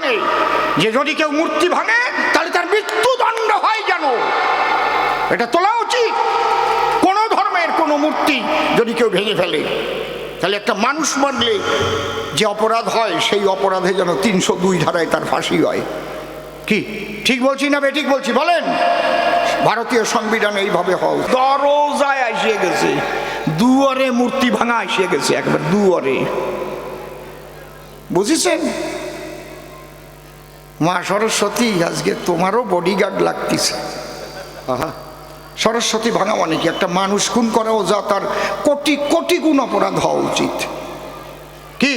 সংবিধানে যে যদি কেউ মূর্তি ভাঙে, তাহলে তার মৃত্যুদণ্ড হয় যেন। এটা তোলা উচিত। কোন ধর্মের কোনো মূর্তি যদি কেউ ভেঙে ফেলে, তাহলে একটা মানুষ মারলে যে অপরাধ হয়, সেই অপরাধে যেন তিনশো দুই ধারায় তার ফাঁসি হয়। কি? ঠিক বলছি না বেঠিক বলছি? বলেন। ভারতীয় সংবিধান এইভাবে হও দরজায় আসিয়ে গেছে। দুয়ারে মূর্তি ভাঙা আসিয়ে গেছে, একবার দুয়ারে। বুঝেছেন? মা সরস্বতী, আজকে তোমারও বডিগার্ড লাগতেছে। আহা, সরস্বতী ভাঙা মানে কি? একটা মানুষ খুন করাও যা তার কোটি কোটি গুণ অপরাধ হওয়া উচিত। কি?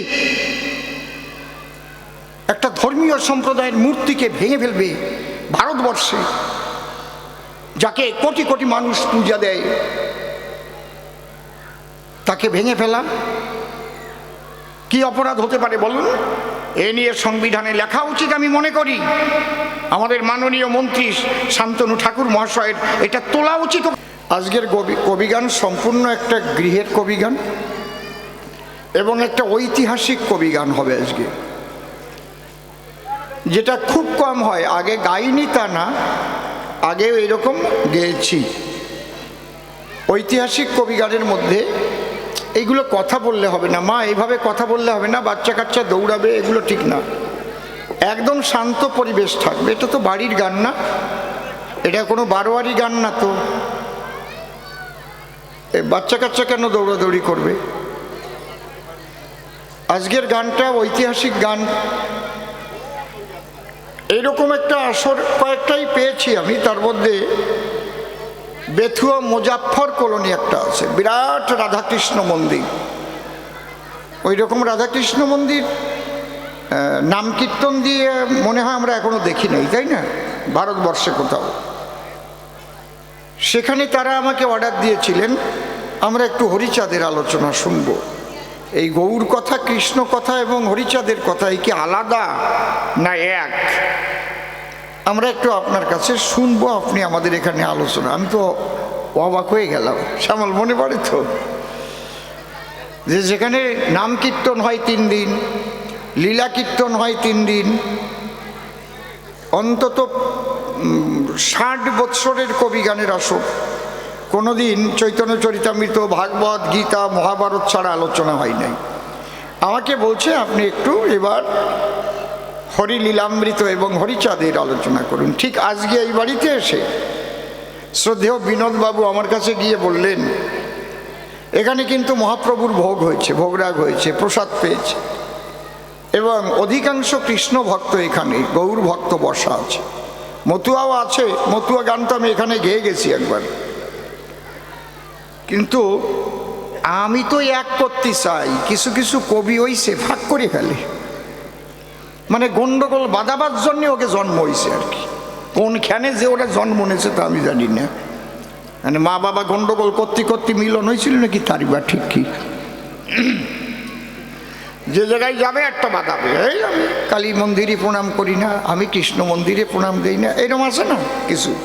একটা ধর্মীয় সম্প্রদায়ের মূর্তিকে ভেঙে ফেলবে ভারতবর্ষে, যাকে কোটি কোটি মানুষ পূজা দেয়। তাকে ভেঙে ফেলা। কি অপরাধ হতে পারে বলুন? এ নিয়ে সংবিধানে লেখা উচিত আমি মনে করি। আমাদের মাননীয় মন্ত্রী শান্তনু ঠাকুর মহাশয়ের এটা তোলা উচিত। আজকের কবি কবিগান সম্পূর্ণ একটা গৃহের কবিগান এবং একটা ঐতিহাসিক কবিগান হবে আজকে। যেটা খুব কম হয়, আগে গাইনি তা না, আগেও এরকম গেয়েছি। ঐতিহাসিক কবিগানের মধ্যে এইগুলো কথা বললে হবে না। মা এইভাবে কথা বললে হবে না বাচ্চা কাচ্চা দৌড়াবে, এগুলো ঠিক না। একদম শান্ত পরিবেশ থাকবে। এটা তো বাড়ির গান না। এটা কোনো বারোয়ারি গান না তো। বাচ্চা কাচ্চা কেন দৌড়াদৌড়ি করবে? আজকের গানটা ঐতিহাসিক গান। এইরকম একটা আসর কয়েকটাই পেয়েছি আমি, তার মধ্যে বেথুয়া মোজাফর কলোনি একটা আছে। বিরাট রাধাকৃষ্ণ মন্দির। ওই রকম রাধাকৃষ্ণ মন্দির নাম কীর্তন দিয়ে মনে হয় আমরা এখনও দেখি নাই, তাই না? ভারতবর্ষে কোথাও। সেখানে তারা আমাকে অর্ডার দিয়েছিলেন, আমরা একটু হরিচাঁদের আলোচনা শুনব। এই গৌর কথা, কৃষ্ণ কথা এবং হরিচাঁদের কথা এই কি আলাদা না এক? আমরা একটু আপনার কাছে শুনব, আপনি আমাদের এখানে আলোচনা। আমি তো অবাক হয়ে গেলাম। শ্যামল, মনে পড়ে তো? যে যেখানে নাম কীর্তন হয় তিন দিন, লীলা কীর্তন হয় তিন দিন, অন্তত ষাট বৎসরের কবি গানের আসর। কোনোদিন চৈতন্য চরিতামৃত, ভাগবত, গীতা, মহাভারত ছাড়া আলোচনা হয় নাই। আমাকে বলছে, আপনি একটু এবার হরিলীলামৃত এবং হরিচাঁদের আলোচনা করুন। ঠিক আজকে এই বাড়িতে এসে শ্রদ্ধেয় বিনোদবাবু আমার কাছে গিয়ে বললেন, এখানে কিন্তু মহাপ্রভুর ভোগ হয়েছে, ভোগরাগ হয়েছে, প্রসাদ পেয়েছে এবং অধিকাংশ কৃষ্ণ ভক্ত এখানে, গৌর ভক্ত বসা আছে। মতুয়াও আছে, মতুয়া গান তো আমি এখানে গেয়ে গেছি একবার। কিন্তু আমি তো এক করতে চাই, কিছু কিছু কবি হইছে ভাগ করে ফেলে। মানে গন্ডগোল বাঁধাবার জন্য ওকে জন্ম হয়েছে আর কি। কোনখানে যে ওরা জন্ম নিয়েছে তা আমি জানি না। মানে মা বাবা গন্ডগোল করতে করতে মিলন হয়েছিল নাকি তারই বা ঠিক কি? যে জায়গায় যাবে একটা বাঁধাবে এই আমি কালী মন্দিরে প্রণাম করি না, আমি কৃষ্ণ মন্দিরে প্রণাম দিই না এরকম আছে না কিছু?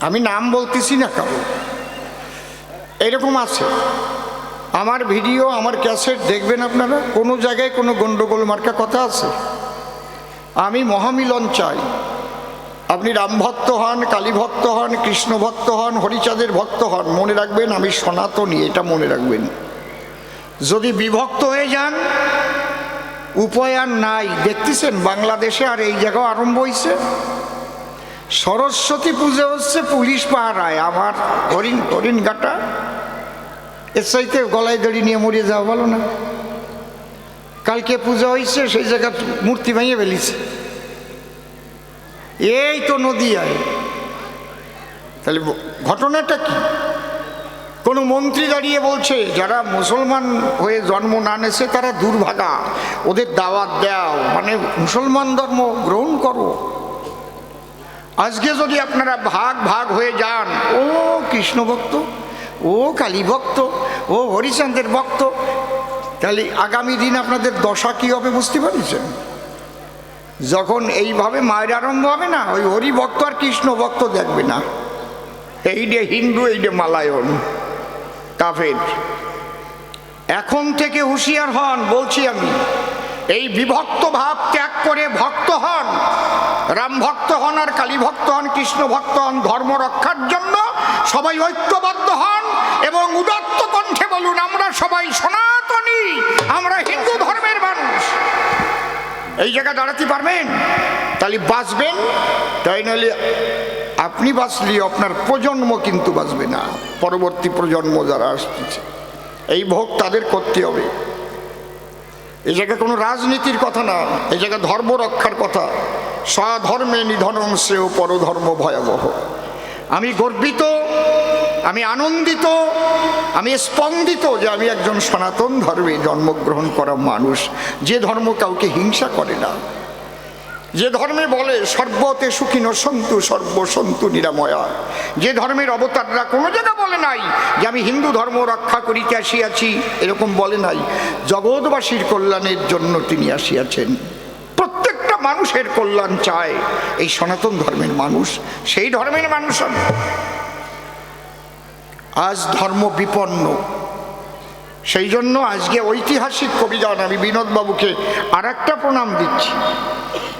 আমি নাম বলতেছি না কারও। এরকম আছে। আমার ভিডিও, আমার ক্যাসেট দেখবেন আপনারা? কোনো জায়গায় কোনো গণ্ডগোল মার্কা কথা আছে? আমি মহামিলন চাই। আপনি রাম ভক্ত হন, কালী ভক্ত হন, কৃষ্ণ ভক্ত হন, হরিচাঁদের ভক্ত হন, মনে রাখবেন আমি সনাতনী, এটা মনে রাখবেন। যদি বিভক্ত হয়ে যান, উপায় আর নাই। দেখতেছেন, বাংলাদেশে আর এই জায়গাও আরম্ভ হয়েছে সরস্বতী পুজো হচ্ছে পুলিশ পাহারায়, আমার হরিণ হরিণ গাটা এর চাইতে গলায় দড়ি নিয়ে মরিয়ে যাওয়া ভালো না। কালকে পূজা হয়েছে সেই জায়গা মূর্তি ভেঙে ফেলিছে। এই তো নদী আয় তাহলে ঘটনাটা কি? কোনো মন্ত্রী দাঁড়িয়ে বলছে, যারা মুসলমান হয়ে জন্ম না নেছে, তারা দুর্ভাগা। ওদের দাওয়াত দাও। মানে মুসলমান ধর্ম গ্রহণ করো। আজকে যদি আপনারা ভাগ ভাগ হয়ে যান, ও কৃষ্ণ ভক্ত ও কালী ভক্ত, ও হরিচন্দ্রের ভক্ত, তাহলে আগামী দিন আপনাদের দশা কী হবে বুঝতে পারছেন? যখন এইভাবে মায়ের আরম্ভ হবে না, ওই হরি ভক্ত আর কৃষ্ণ ভক্ত দেখবে না। এই যে হিন্দু, এই যে মালায়ন, কাফের। এখন থেকে হুঁশিয়ার হন, বলছি আমি, এই বিভক্ত ভাব ত্যাগ করে ভক্ত হন, রাম ভক্ত হন আর কালী ভক্ত হন, কৃষ্ণ ভক্ত হন ধর্ম রক্ষার জন্য সবাই ঐক্যবদ্ধ হন এবং উদাত্ত কণ্ঠে বলুন, আমরা সবাই সনাতনী, আমরা হিন্দু ধর্মের মানুষ। এই জায়গায় দাঁড়াতে পারবেন? তাহলে বাঁচবেন? তাই নাহলে আপনি বাঁচলে আপনার প্রজন্ম কিন্তু বাঁচবে না, পরবর্তী প্রজন্ম যারা আসতেছে। এই ভোগ তাদের করতে হবে। এই জায়গায় কোনো রাজনীতির কথা না, এই জায়গায় ধর্ম রক্ষার কথা। স্বধর্মে নিধনং শ্রেয় পরধর্ম ভয়াবহ। আমি গর্বিত আমি আনন্দিত, আমি স্পন্দিত যে আমি একজন সনাতন ধর্মে জন্মগ্রহণ করা মানুষ। যে ধর্ম কাউকে হিংসা করে না। যে ধর্মে বলে, সর্বতে সুখী সন্তু সর্বসন্তু নিরাময়া। যে ধর্মের অবতাররা কোনো জায়গা বলে নাই যে আমি হিন্দু ধর্ম রক্ষা করিতে আসিয়াছি। এরকম বলে নাই। জগৎবাসীর কল্যাণের জন্য তিনি আসিয়াছেন। প্রত্যেকটা মানুষের কল্যাণ চায় এই সনাতন ধর্মের মানুষ। সেই ধর্মের মানুষ আমি। আজ ধর্ম বিপন্ন। সেই জন্য আজকে ঐতিহাসিক কবিগান আমি বিনোদবাবুকে আর একটা প্রণাম দিচ্ছি।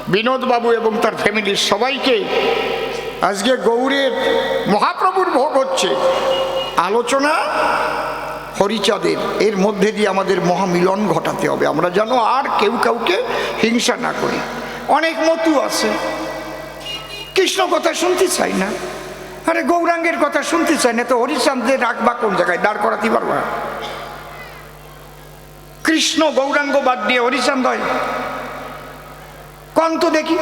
বিনোদবাবু এবং তার ফ্যামিলির সবাইকে আজকে গৌরের মহাপ্রভুর ভোগ হচ্ছে। আলোচনা হরিচাঁদের, এর মধ্যে দিয়ে আমাদের মহামিলন ঘটাতে হবে। আমরা যেন আর কেউ কাউকে হিংসা না করি। অনেক মতু আছে। কৃষ্ণ কথা শুনতে চাই না। আরে গৌরাঙ্গের কথা শুনতে চাই না তো হরিচাঁদের রাখবা কোন জায়গায়? দাঁড় করাতে পারব না। কৃষ্ণ গৌরাঙ্গ বাদ দিয়ে হরিচাঁদ হয় কন তো দেখি।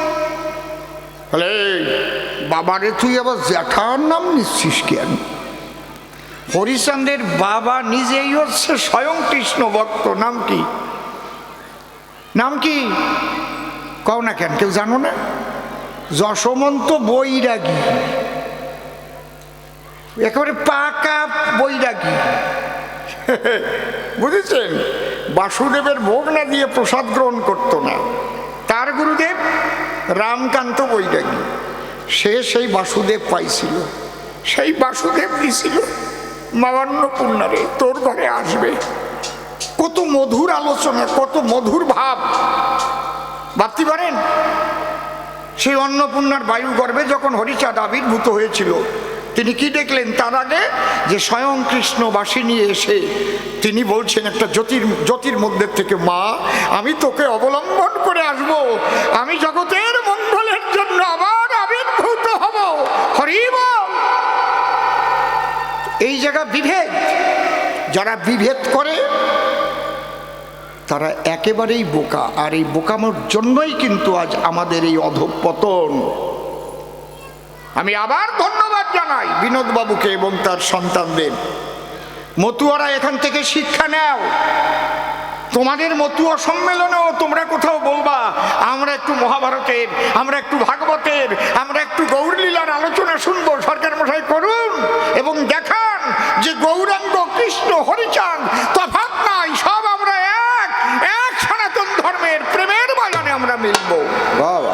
বলে বাবারে তুই আবার জ্যাঠার নাম নিচ্ছিস কেন? হরিচন্দ্রের বাবা নিজেই হচ্ছে স্বয়ং কৃষ্ণ ভক্ত। নাম কি? নাম কি? কও না কেন কেউ জানো না? যশমন্ত বৈরাগী। একেবারে পাকা বৈরাগী। বুঝেছেন? বাসুদেবের ভোগ না দিয়ে প্রসাদ গ্রহণ করতো না। তার গুরুদেব রামকান্ত বৈরাগী। সে সেই বাসুদেব পাইছিল। সেই বাসুদেব দিছিল। মামান্নপূর্ণারে তোর ঘরে আসবে। কত মধুর আলোচনা, কত মধুর ভাব। ভাবতে পারেন? সেই অন্নপূর্ণার বায়ু গর্ভে যখন হরিচাঁদ আবির্ভূত হয়েছিল তিনি কি দেখলেন? তার আগে যে স্বয়ং কৃষ্ণ বাসী নিয়ে এসে তিনি বলছেন, একটা জ্যোতির জ্যোতির মধ্যে থেকে মা, আমি তোকে অবলম্বন করে আসব। আমি জগতের মঙ্গলের জন্য আবার আবির্ভূত হব। হরিব এই জায়গা বিভেদ। যারা বিভেদ করে, তারা একেবারেই বোকা। আর এই বোকামোর জন্যই কিন্তু আজ আমাদের এই অধঃপতন। আমি আবার ধন্যবাদ জানাই বিনোদ বাবুকে এবং তার সন্তানদের। মতুয়ারা এখান থেকে শিক্ষা নেও। তোমাদের মতুয়া সম্মেলনেও তোমরা কোথাও বলবা, আমরা একটু মহাভারতের, আমরা একটু ভাগবতের, আমরা একটু গৌরলীলার আলোচনা শুনব, সরকার মশাই করুন এবং দেখান যে গৌরাঙ্গ কৃষ্ণ হরিচাঁদ তফাৎ নাই সব আমরা এক এক সনাতন ধর্মের প্রেমের বাগানে আমরা মিলবো বাবা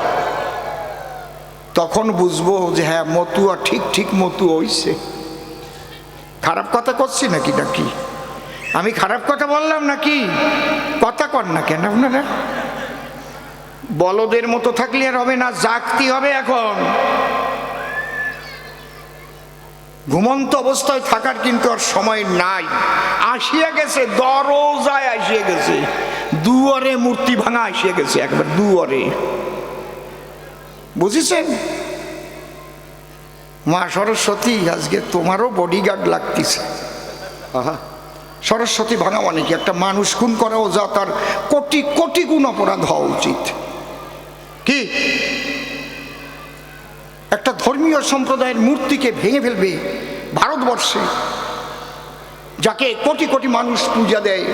তখন বুঝব যে হ্যাঁ মতুয়া, ঠিক ঠিক মতু হইছে। খারাপ কথা করছি নাকি নাকি? আমি খারাপ কথা বললাম নাকি? কথা কর না কেন আপনারা? বলদের মতো থাকলে আর হবে না, জাগতি হবে এখন। ঘুমন্ত অবস্থায় থাকার কিন্তু আর সময় নাই। আসিয়া গেছে, দরজায় আসিয়া গেছে। দুয়ারে মূর্তি ভাঙা আসিয়া গেছে, একবার দুয়ারে। বুঝেছেন? মা সরস্বতী আজকে তোমারও বডিগার্ড লাগতেছে। আহা। সরস্বতী ভাঙা মানে কি? একটা মানুষ খুন করাও যা তার কোটি কোটি গুণ অপরাধ হওয়া উচিত। কি? একটা ধর্মীয় সম্প্রদায়ের মূর্তিকে ভেঙে ফেলবে ভারতবর্ষে যাকে কোটি কোটি মানুষ পূজা দেয়।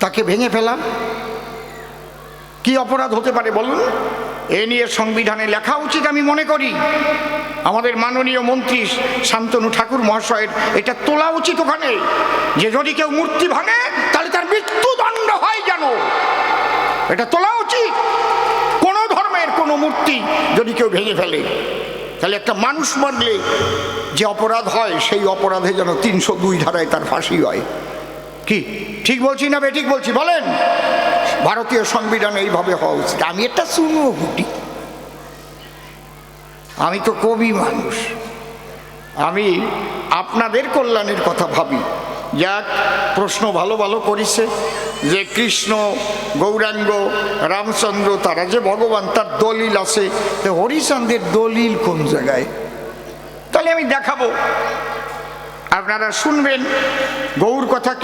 তাকে ভেঙে ফেলা কি অপরাধ হতে পারে বলুন? এ নিয়ে সংবিধানে লেখা উচিত আমি মনে করি। আমাদের মাননীয় মন্ত্রী শান্তনু ঠাকুর মহাশয়ের এটা তোলা উচিত ওখানে। যে যদি কেউ মূর্তি ভাঙে, তাহলে তার মৃত্যুদণ্ড হয় যেন। এটা তোলা উচিত। কোনো ধর্মের কোনো মূর্তি যদি কেউ ভেঙে ফেলে, তাহলে একটা মানুষ মারলে যে অপরাধ হয়, সেই অপরাধে যেন তিনশো দুই ধারায় তার ফাঁসি হয়। কি? ঠিক বলছি না বেঠিক বলছি, বলেন। ভারতীয় সংবিধান এইভাবে হওয়া উচিত। আমি একটা শুনব গুটি আমি তো কবি মানুষ। আমি আপনাদের কল্যাণের কথা ভাবি। যাক, প্রশ্ন ভালো ভালো করিছে যে কৃষ্ণ, গৌরাঙ্গ, রামচন্দ্র, তারা যে ভগবান, তার দলিল আছে। তো হরিচন্দ্রের দলিল কোন জায়গায়? তাহলে আমি দেখাবো। আপনারা শুনবেন। গৌর কথা